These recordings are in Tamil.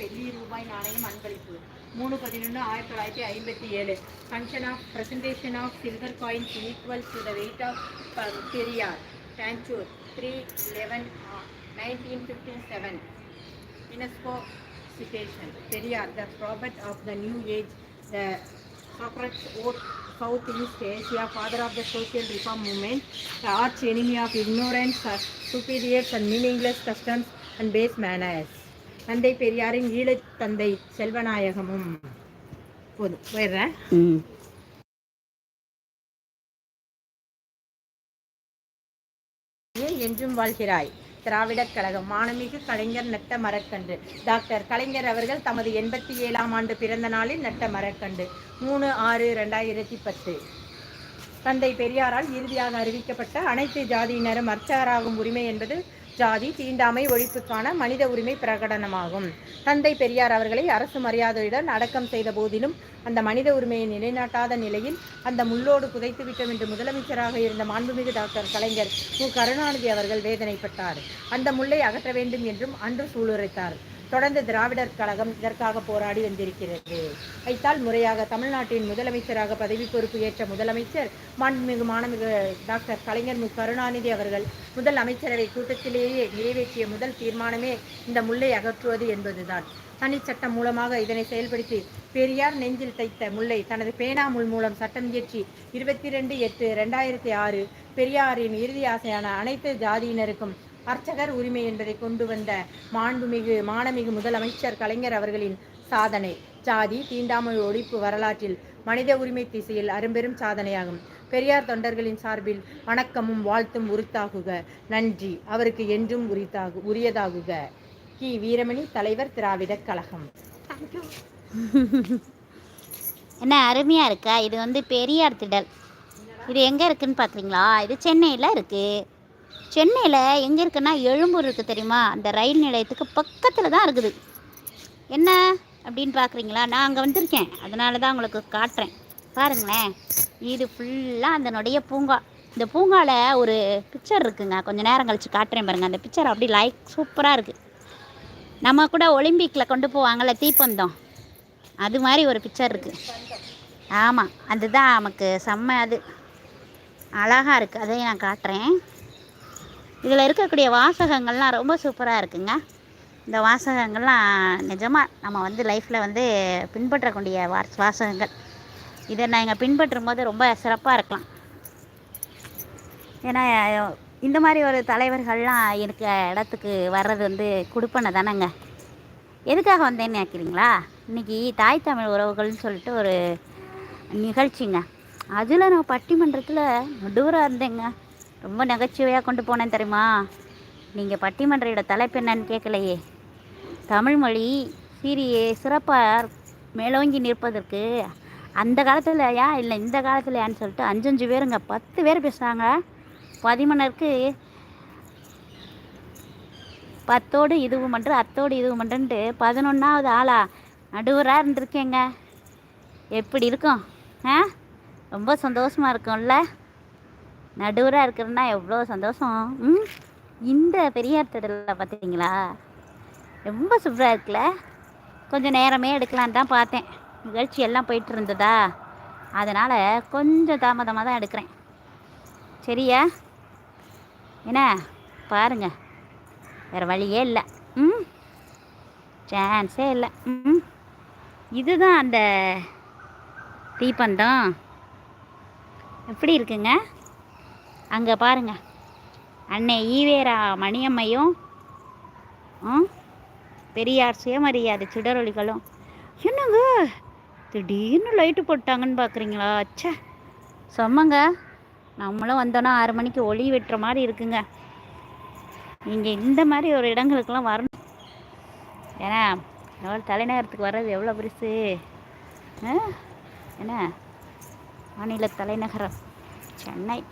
வெள்ளி ரூபாய் நாணயம் அன்பளிப்பு மூணு பதினொன்று ஆயிரத்தி தொள்ளாயிரத்தி ஐம்பத்தி ஏழு function of presentation of silver coins equal to the weight of Periyar டான்ச்சூர் three eleven nineteen fifty seven UNESCO citation. Periyar, the prophet of the new age, the Socrates of Southeast Asia, father of the social reform movement, the arch enemy of ignorance, uh, superiors and meaningless customs and base manners. தந்தை பெரியாரின் ஈழத் தந்தை செல்வநாயகமும். போதும் போயிடுறேன். என்றும் வாழ்கிறாய்? திராவிடர் கழகம் மானமிகு கலைஞர் நட்ட மரக்கன்று. டாக்டர் கலைஞர் அவர்கள் தமது எண்பத்தி ஏழாம் ஆண்டு பிறந்த நாளில் நட்ட மரக்கன்று. மூணு ஆறு ரெண்டாயிரத்தி பத்து. தந்தை பெரியாரால் இறுதியாக அறிவிக்கப்பட்ட அனைத்து ஜாதியினரும் அர்ச்சகராகும் உரிமை என்பது ஜாதி தீண்டாமை ஒழிப்புக்கான மனித உரிமை பிரகடனமாகும். தந்தை பெரியார் அவர்களை அரசு மரியாதையுடன் அடக்கம் செய்த போதிலும் அந்த மனித உரிமையை நிலைநாட்டாத நிலையில் அந்த முள்ளோடு புதைத்து விட்டோம் என்று முதலமைச்சராக இருந்த மாண்புமிகு டாக்டர் கலைஞர் மு. கருணாநிதி அவர்கள் வேதனைப்பட்டார். அந்த முல்லை அகற்ற வேண்டும் என்றும் அன்று சூளுரைத்தார். தொடர்ந்து திராவிடர் கழகம் இதற்காக போராடி வந்திருக்கிறது. வைத்தால் முறையாக தமிழ்நாட்டின் முதலமைச்சராக பதவி பொறுப்பு ஏற்ற முதலமைச்சர் மாண்புமிகு மாணமிகு டாக்டர் கலைஞர் மு. கருணாநிதி அவர்கள் முதல் அமைச்சரவை கூட்டத்திலேயே நிறைவேற்றிய முதல் தீர்மானமே இந்த முல்லை அகற்றுவது என்பதுதான். தனிச்சட்டம் மூலமாக இதனை செயல்படுத்தி பெரியார் நெஞ்சில் தைத்த முல்லை தனது பேனா முள் மூலம் சட்டம் இயற்றி இருபத்தி ரெண்டு எட்டு ரெண்டாயிரத்தி ஆறு பெரியாரின் இறுதி ஆசையான அனைத்து ஜாதியினருக்கும் அர்ச்சகர் உரிமை என்பதை கொண்டு வந்த மாண்புமிகு மாணமிகு முதலமைச்சர் கலைஞர் அவர்களின் சாதனை. ஜாதி தீண்டாமை ஒழிப்பு வரலாற்றில் மனித உரிமை திசையில் அரும்பெரும் சாதனையாகும். பெரியார் தொண்டர்களின் சார்பில் வணக்கமும் வாழ்த்தும் உரித்தாகுக. நன்றி. அவருக்கு என்றும் உரித்தாகு உரியதாகுக. கி. வீரமணி தலைவர் திராவிடர் கழகம். என்ன அருமையாக இருக்கா? இது வந்து பெரியார் திடல். இது எங்கே இருக்குன்னு பார்க்குறீங்களா இது சென்னையில் இருக்குது சென்னையில் எங்கே இருக்குன்னா எழும்பூர் இருக்குது தெரியுமா? அந்த ரயில் நிலையத்துக்கு பக்கத்தில் தான் இருக்குது. என்ன? அப்படின்னு பார்க்குறீங்களா நான் அங்கே வந்திருக்கேன். அதனால தான் உங்களுக்கு காட்டுறேன். பாருங்களேன். இது ஃபுல்லாக அதனுடைய பூங்கா. இந்த பூங்காவில் ஒரு பிக்சர் இருக்குங்க. கொஞ்சம் நேரம் கழித்து காட்டுறேன் பாருங்கள் அந்த பிக்சர் அப்படி லைக் சூப்பராக இருக்குது நம்ம கூட ஒலிம்பிக்கில் கொண்டு போவாங்கள்ல தீப்பந்தம். அது மாதிரி ஒரு பிக்சர் இருக்குது ஆமாம் அதுதான் நமக்கு செம்ம அது. அழகாக இருக்குது அதையும் நான் காட்டுறேன். இதில் இருக்கக்கூடிய வாசகங்கள்லாம் ரொம்ப சூப்பராக இருக்குங்க. இந்த வாசகங்கள்லாம் நிஜமாக நம்ம வந்து லைஃப்பில் வந்து பின்பற்றக்கூடிய வா வாசகங்கள். இதை நாங்கள் பின்பற்றும் போது ரொம்ப சிறப்பாக இருக்கலாம். ஏன்னா இந்த மாதிரி ஒரு தலைவர்கள்லாம் இருக்க இடத்துக்கு வர்றது வந்து கொடுப்பனை தானேங்க. எதுக்காக வந்தேன்னு நினைக்கிறீங்களா? இன்றைக்கி தாய் தமிழ் உறவுகள்னு சொல்லிட்டு ஒரு நிகழ்ச்சிங்க. அதில் நான் பட்டிமன்றத்தில் நடுவராக இருந்தேங்க. ரொம்ப நகைச்சுவையாக கொண்டு போனேன் தெரியுமா? நீங்கள் பட்டிமன்றையோட தலைப்பு என்னன்னு கேட்கலையே. தமிழ்மொழி சீரியே சிறப்பாக மேலோங்கி நிற்பதற்கு அந்த காலத்துலையா இல்லை இந்த காலத்துலயான்னு சொல்லிட்டு அஞ்சஞ்சு பேருங்க பத்து பேர் பேசுகிறாங்க பதிமன்னருக்கு பத்தோடு இதுவும் பண்ணுற அத்தோடு இதுவும் பண்ணுறன்ட்டு பதினொன்றாவது ஆளா நடுவராக இருந்திருக்கேங்க எப்படி இருக்கும்? ஆ? ரொம்ப சந்தோஷமாக இருக்கும்ல? நடுவராக இருக்கிறன்னா எவ்வளோ சந்தோஷம். ம் இந்த பெரியார் திடலில் பார்த்தீங்களா? ரொம்ப சூப்பராக இருக்குல்ல? கொஞ்சம் நேரமே எடுக்கலான்னு தான் பார்த்தேன். நிகழ்ச்சி எல்லாம் போயிட்டு இருந்ததா? அதனால் கொஞ்சம் தாமதமாக தான் எடுக்கிறேன். சரியா? என்ன? பாருங்க. வேறு வழியே இல்லை. ம் சான்ஸே இல்லை. ம் இதுதான் அந்த தீப்பந்தம் எப்படி இருக்குங்க? அங்கே பாருங்க. அன்னை ஈவேரா மணியம்மையும் பெரியார் சுயமரியாதை சுடரொலிகளும் என்னங்க? திடீர்னு லைட்டு போட்டாங்கன்னு பார்க்குறீங்களா அச்சா சொம்மங்க. நம்மளும் வந்தோன்னா ஆறு மணிக்கு ஒளி வெட்டுற மாதிரி இருக்குங்க. நீங்கள் இந்த மாதிரி ஒரு இடங்களுக்கெல்லாம் வரணும். ஏன்னா எவ்வளோ தலைநகரத்துக்கு வர்றது எவ்வளோ பெருசு? ஆ? என்ன? மாநில தலைநகரம். சென்னை.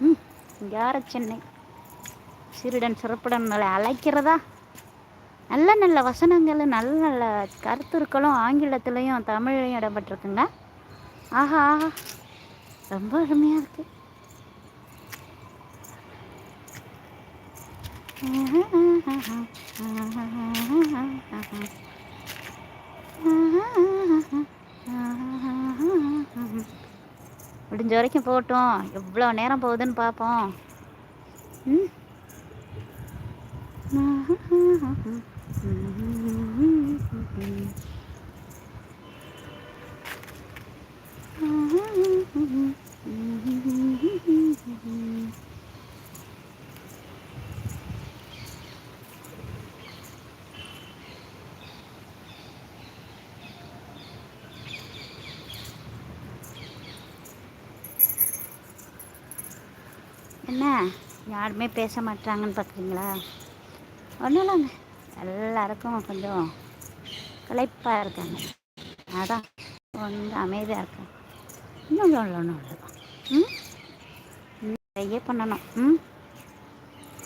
ம். சிங்கார சென்னை. சிறுடன் சிறப்புடன் மேலே அழைக்கிறதா? நல்ல நல்ல வசனங்களும் நல்ல நல்ல கருத்துருக்களும் ஆங்கிலத்துலேயும் தமிழையும் இடம்பெற்றிருக்குங்க. ஆஹா ஆஹா. ரொம்ப அருமையாக இருக்குது Mm-hmm. விடிஞ்ச வரைக்கும் போட்டோம் எவ்வளோ நேரம் போகுதுன்னு பார்ப்போம். ம். என்ன? யாருமே பேச மாட்டாங்கன்னு பார்க்குறீங்களா ஒன்றும் இல்லைங்க எல்லாருக்கும் கொஞ்சம் களைப்பாக இருக்காங்க. அதான் கொஞ்சம் அமைதியாக இருக்காங்க. இன்னும் ஒன்றும் ஒன்றும் இல்லை. ம்? நிறைய பண்ணணும். ம்?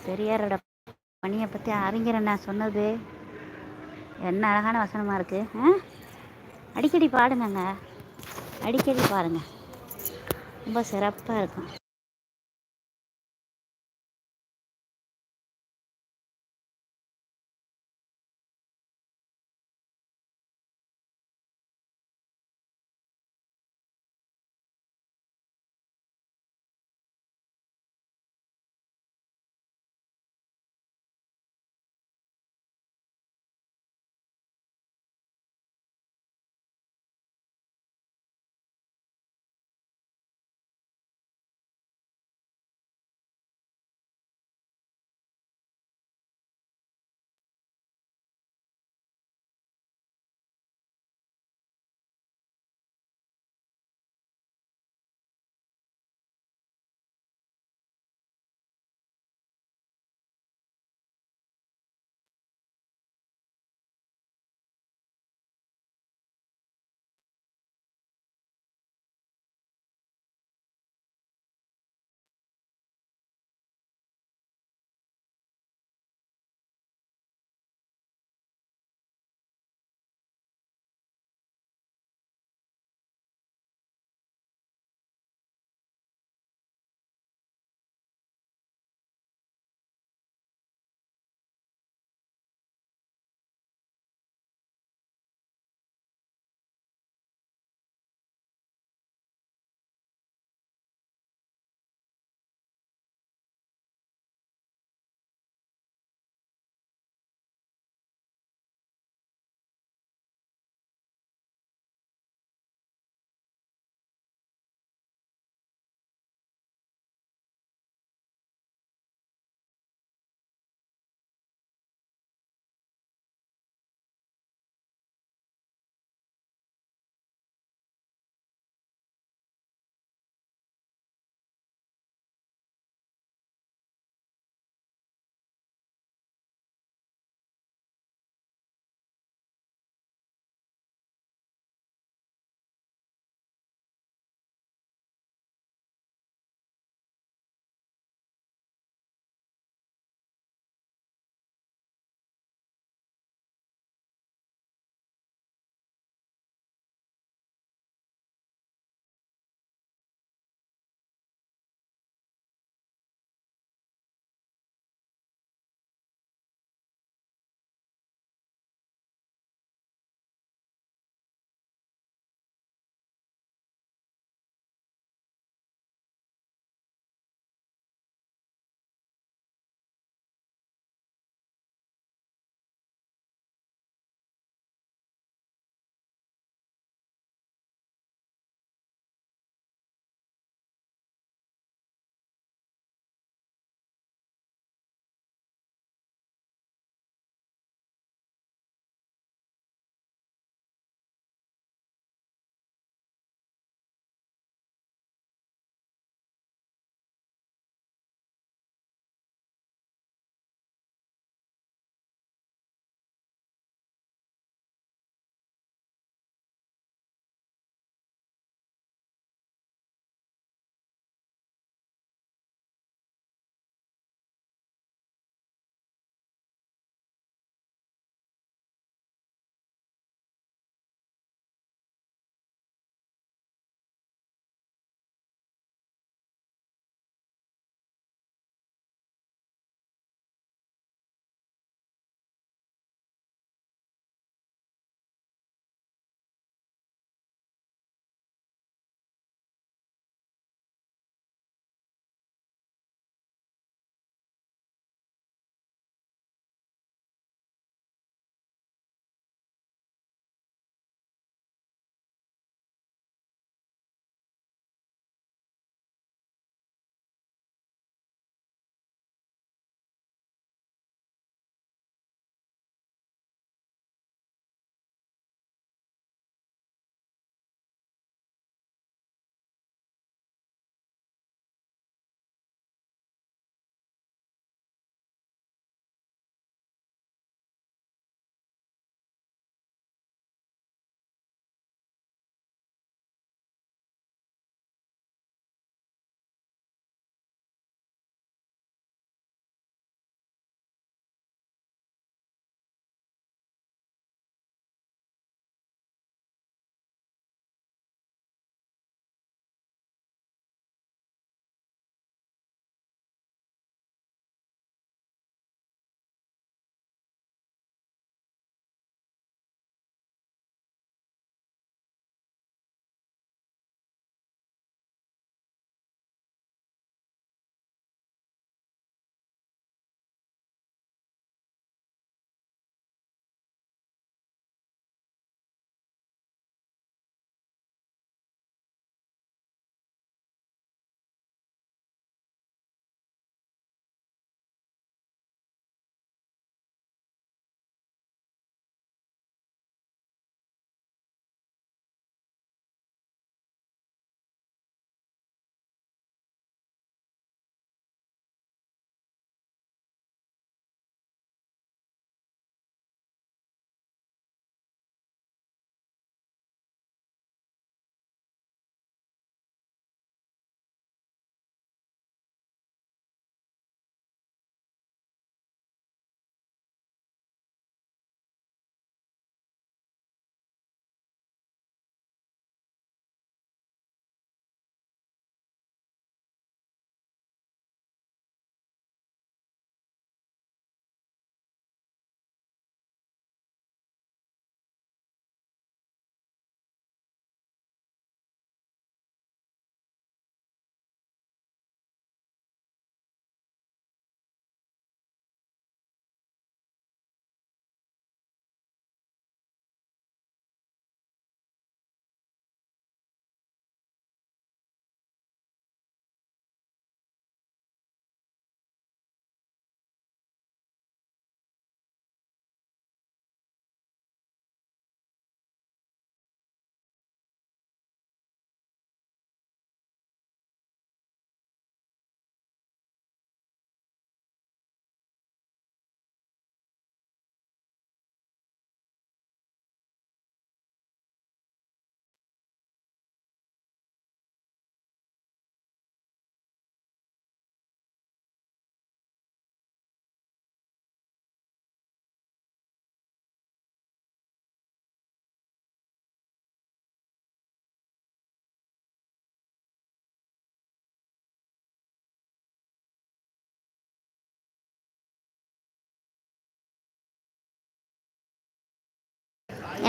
பெரியாரோட பணியை பற்றி அறிஞர் நான் சொன்னது. என்ன அழகான வசனமாக இருக்குது ஆ? அடிக்கடி பாடுங்கங்க. அடிக்கடி பாருங்க. ரொம்ப சிறப்பாக இருக்கும்.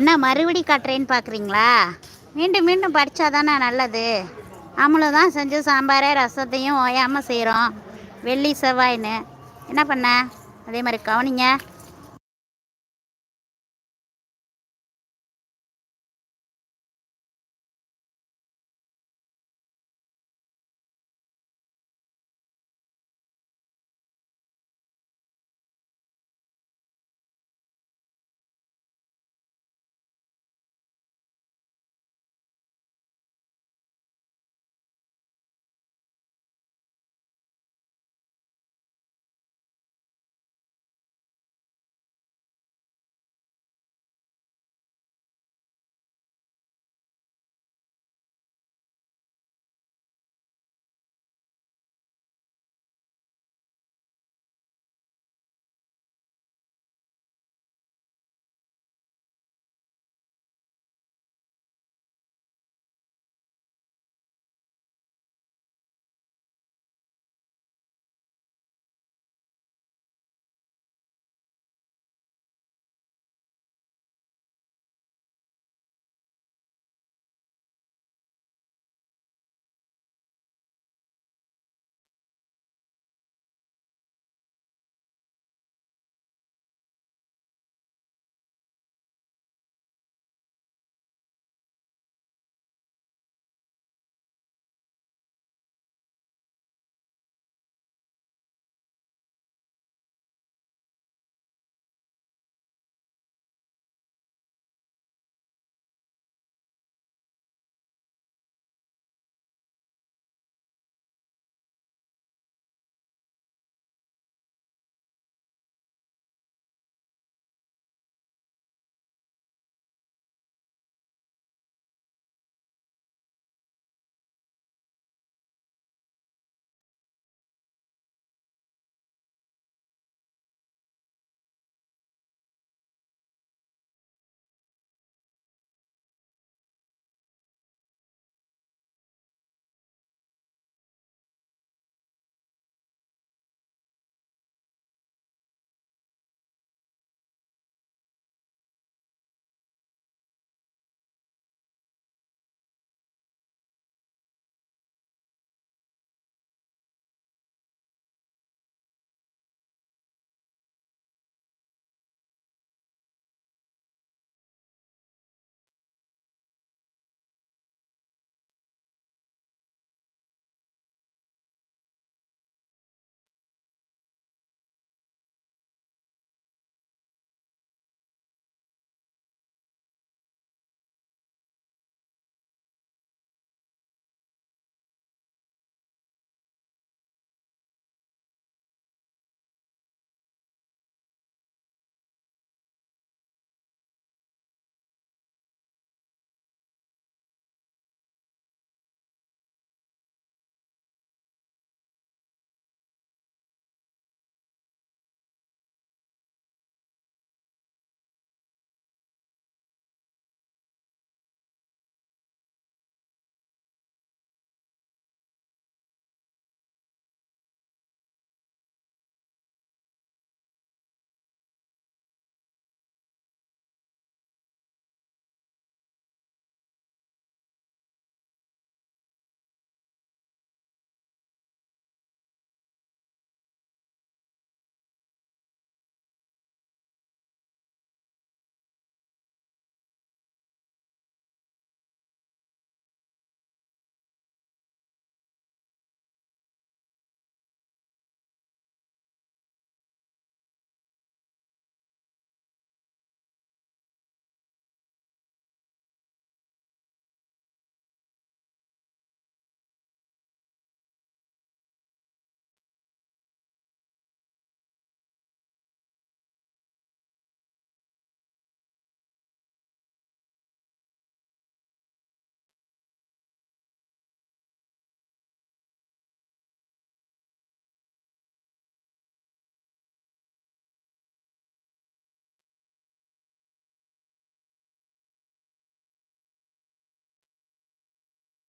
என்ன மறுபடி காட்டுறேன்னு பார்க்குறீங்களா? மீண்டும் மீண்டும் படித்தா தானே நல்லது. நம்மளும் தான் செஞ்சு சாம்பாரே ரசத்தையும் ஓயாமல் செய்கிறோம் வெள்ளி செவ்வாய்ன்னு. என்ன பண்ண? அதே மாதிரி கவனிங்க.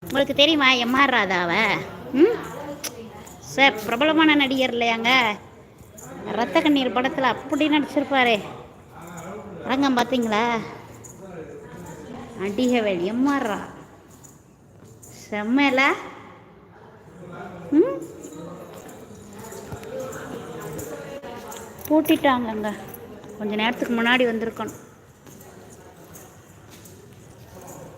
உங்களுக்கு தெரியுமா எம்ஆர் ராதாவை? ம்? சார் பிரபலமான நடிகர் இல்லையாங்க? ரத்த கண்ணீர் படத்தில் அப்படி நடிச்சிருப்பாரே. அரங்கம் பார்த்தீங்களா அடிகவேல் எம்ஆர்ரா செம்மல ம்? பூட்டிட்டாங்கங்க. கொஞ்சம் நேரத்துக்கு முன்னாடி வந்திருக்கணும்.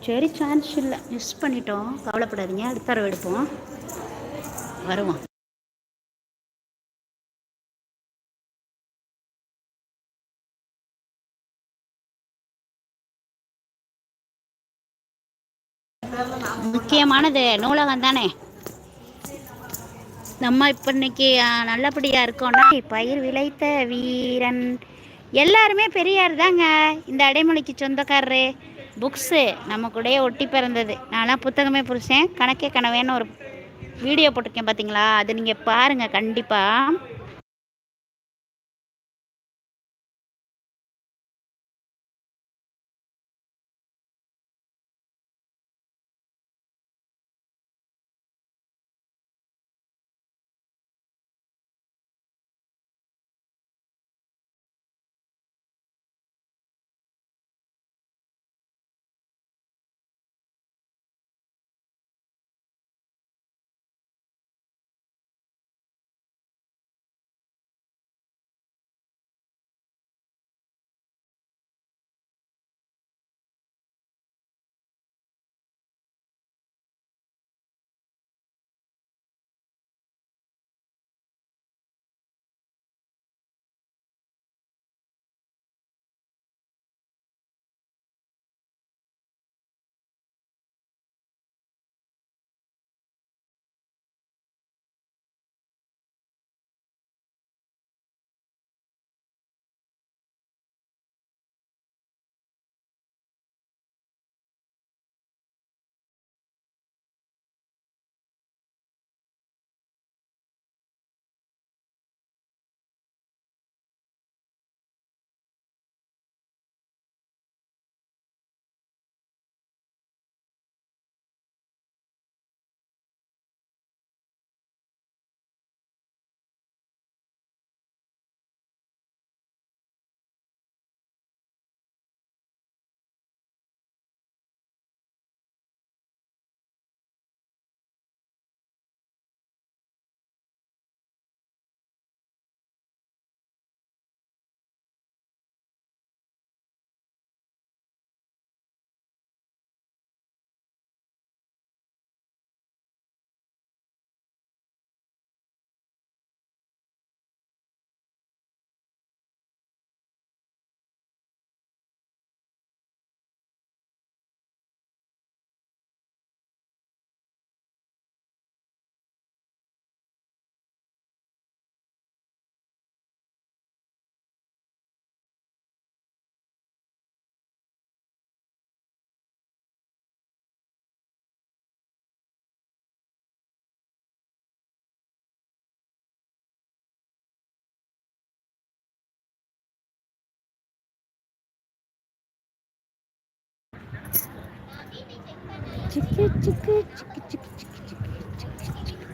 சரி சான்ஸ் இல்லை. மிஸ் பண்ணிட்டோம். கவலைப்படாதீங்க. அடுத்த தடவை எடுப்போம். வருவோம். முக்கியமானது நூலகம் தானே? நம்ம இப்போ இன்னைக்கு நல்லபடியா இருக்கோம்னா பயிர் விளைத்த வீரன். எல்லாருமே பெரியார் தாங்க. இந்த அடைமொழிக்கு சொந்தக்காரரு. புக்ஸு நம்ம கூடயே ஒட்டி பிறந்தது. நான்லாம் புத்தகமே புரிச்சேன் கணக்கே கனவேன்னு ஒரு வீடியோ போட்டிருக்கேன் பார்த்தீங்களா அது நீங்கள் பாருங்கள் கண்டிப்பாக Chicka, chicka, chicka, chicka, chicka, chicka, chicka, chicka.